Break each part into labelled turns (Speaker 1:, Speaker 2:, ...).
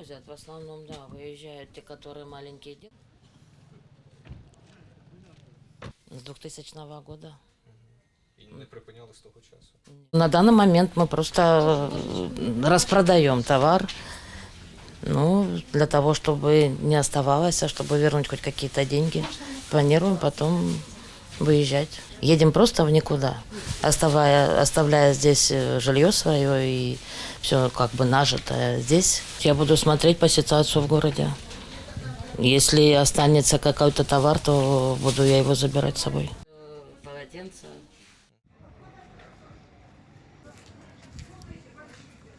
Speaker 1: Возят, в основном, да, выезжают те, которые маленькие дети. С 2000 года.
Speaker 2: І не припиняли з того часу.
Speaker 1: На данный момент мы просто э, распродаем товар, ну, для того, чтобы не оставалось, а чтобы вернуть хоть какие-то деньги. Планируем потом выезжать. Едем просто в никуда, оставая, оставляя здесь э, жилье свое и все как бы нажитое здесь. Я буду смотреть по ситуации в городе. Если останется какой-то товар, то буду я его забирать с собой. Полотенце.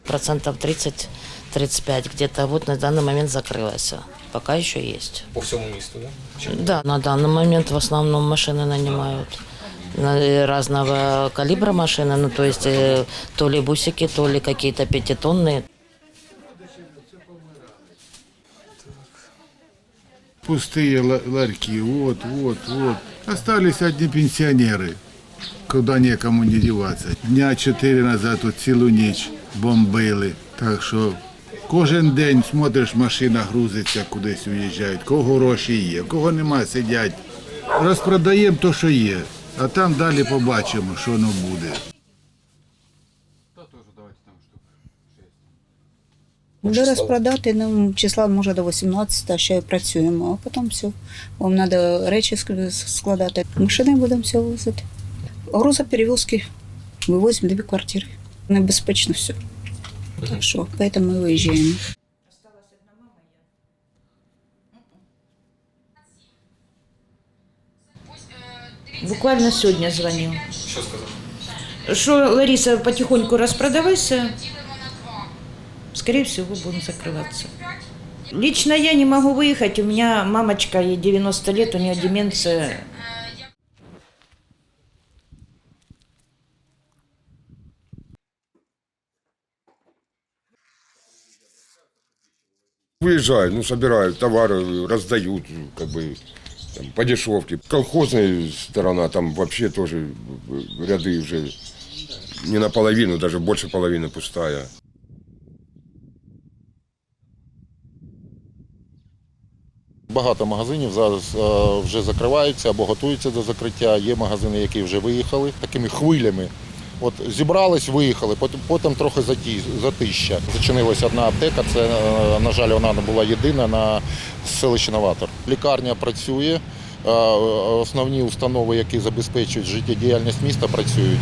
Speaker 1: Процентов 30-35 где-то вот на данный момент закрылось. Пока еще есть.
Speaker 2: По всьому місту, да?
Speaker 1: Да, на данный момент в основном машины нанимают. На- э, Разного калибра машины, ну то есть э, то ли бусики, то ли какие-то пятитонные.
Speaker 3: Пустые ла- ларьки, вот, вот, вот. Остались одни пенсионеры, куда некому не деваться. Дня чотири назад цілу ніч бомбили. Так що кожен день смотриш, машина грузиться, кудись уїжджають. Кого гроші є, кого нема, сидять. Розпродаємо те, що є, а там далі побачимо, що воно буде.
Speaker 4: Буде розпродати ну, числа може до 18 ще працюємо, а потім все. Вам треба речі складати. Машини будемо все возити. Грузоперевозки вивозимо дві квартири. Небезпечно все. Так що, поэтому ми виїжджаємо.
Speaker 5: Буквально сегодня звонил.
Speaker 2: що сказав?
Speaker 5: Что, Лариса, потихоньку распродавайся. Скорее всего, будем закрываться. Лично я не могу выехать. У меня мамочка, ей 90 лет, у нее деменция.
Speaker 6: Выезжают, ну, собирают товары, раздают, как бы, там, по дешевке. Колхозная сторона, там вообще тоже э, ряды уже не наполовину, даже больше половины пустая.
Speaker 7: Багато магазинів зараз е, вже закриваються або готуються до закриття. Є магазини, які вже виїхали такими хвилями. От зібрались, виїхали, потім, потім трохи затища. Зачинилася одна аптека. Це, е, на жаль, вона була єдина на селищі Новатор. Лікарня працює. е, Основні установи, які забезпечують життєдіяльність міста, працюють.